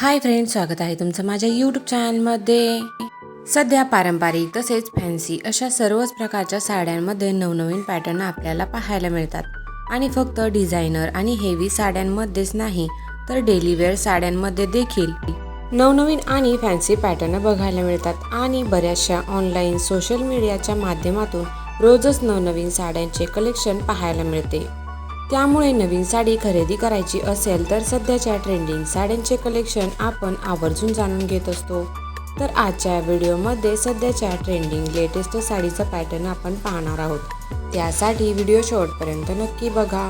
Hi friend स्वागत आहे तुमचं माझ्या यूट्यूब चॅनलमध्ये सध्या पारंपरिक तसेच फॅन्सी अशा सर्वच प्रकारच्या साड्यांमध्ये नवनवीन पॅटर्न आपल्याला पाहायला मिळतात. आणि फक्त डिझायनर आणि हेवी साड्यांमध्येच नाही तर डेली वेअर साड्यांमध्ये देखील नवनवीन आणि फॅन्सी पॅटर्न बघायला मिळतात. आणि बऱ्याचशा ऑनलाईन सोशल मीडियाच्या माध्यमातून रोजच नवनवीन साड्यांचे कलेक्शन पाहायला मिळते. त्यामुळे नवीन साडी खरेदी करायची असेल तर सध्याच्या ट्रेंडिंग साड्यांचे कलेक्शन आपण आवर्जून जाणून घेत असतो. तर आजच्या व्हिडिओमध्ये सध्याच्या ट्रेंडिंग लेटेस्ट साडीचा पॅटर्न आपण पाहणार आहोत. त्यासाठी व्हिडिओ शेवटपर्यंत नक्की बघा.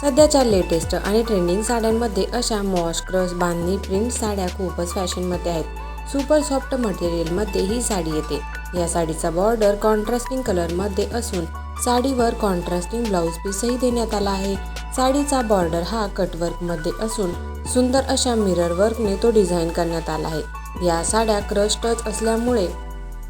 सध्याच्या लेटेस्ट आणि ट्रेंडिंग साड्यांमध्ये अशा मॉश क्रस बांधणी प्रिंट साड्या खूपच फॅशनमध्ये आहेत. सुपर सॉफ्ट मटेरियलमध्ये ही साडी येते. या साडीचा बॉर्डर कॉन्ट्रास्टिंग कलरमध्ये असून साडीवर कॉन्ट्रास्टिंग ब्लाऊज पीसही देण्यात आला आहे. साडीचा बॉर्डर हा कटवर्कमध्ये असून सुंदर अशा मिरर वर्कने तो डिझाईन करण्यात आला आहे. या साड्या क्रश टच असल्यामुळे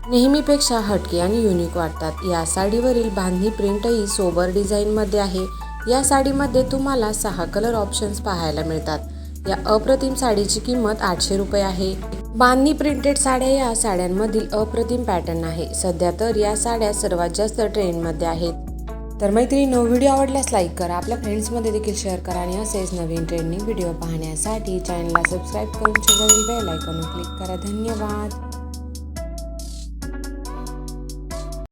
नेहमीपेक्षा हटके आणि युनिक वाटतात. या साडीवरील बांधणी प्रिंटही सोबर डिझाईनमध्ये आहे. या साडीमध्ये तुम्हाला सहा कलर ऑप्शन्स पाहायला मिळतात. या अप्रतिम साडीची किंमत आठशे रुपये आहे. बांधणी प्रिंटेड साड्या या साड्यांमधील अप्रतिम पॅटर्न आहे. सध्या तर या साड्या सर्वात जास्त ट्रेंडमध्ये आहेत. तर मैत्रिणी व्हिडिओ आवडल्यास लाईक करा. आपल्या फ्रेंड्समध्ये देखील शेअर करा आणि असेच नवीन ट्रेंडिंग व्हिडिओ पाहण्यासाठी चॅनलला सबस्क्राईब करून बेल आयकॉनवर क्लिक करा. धन्यवाद.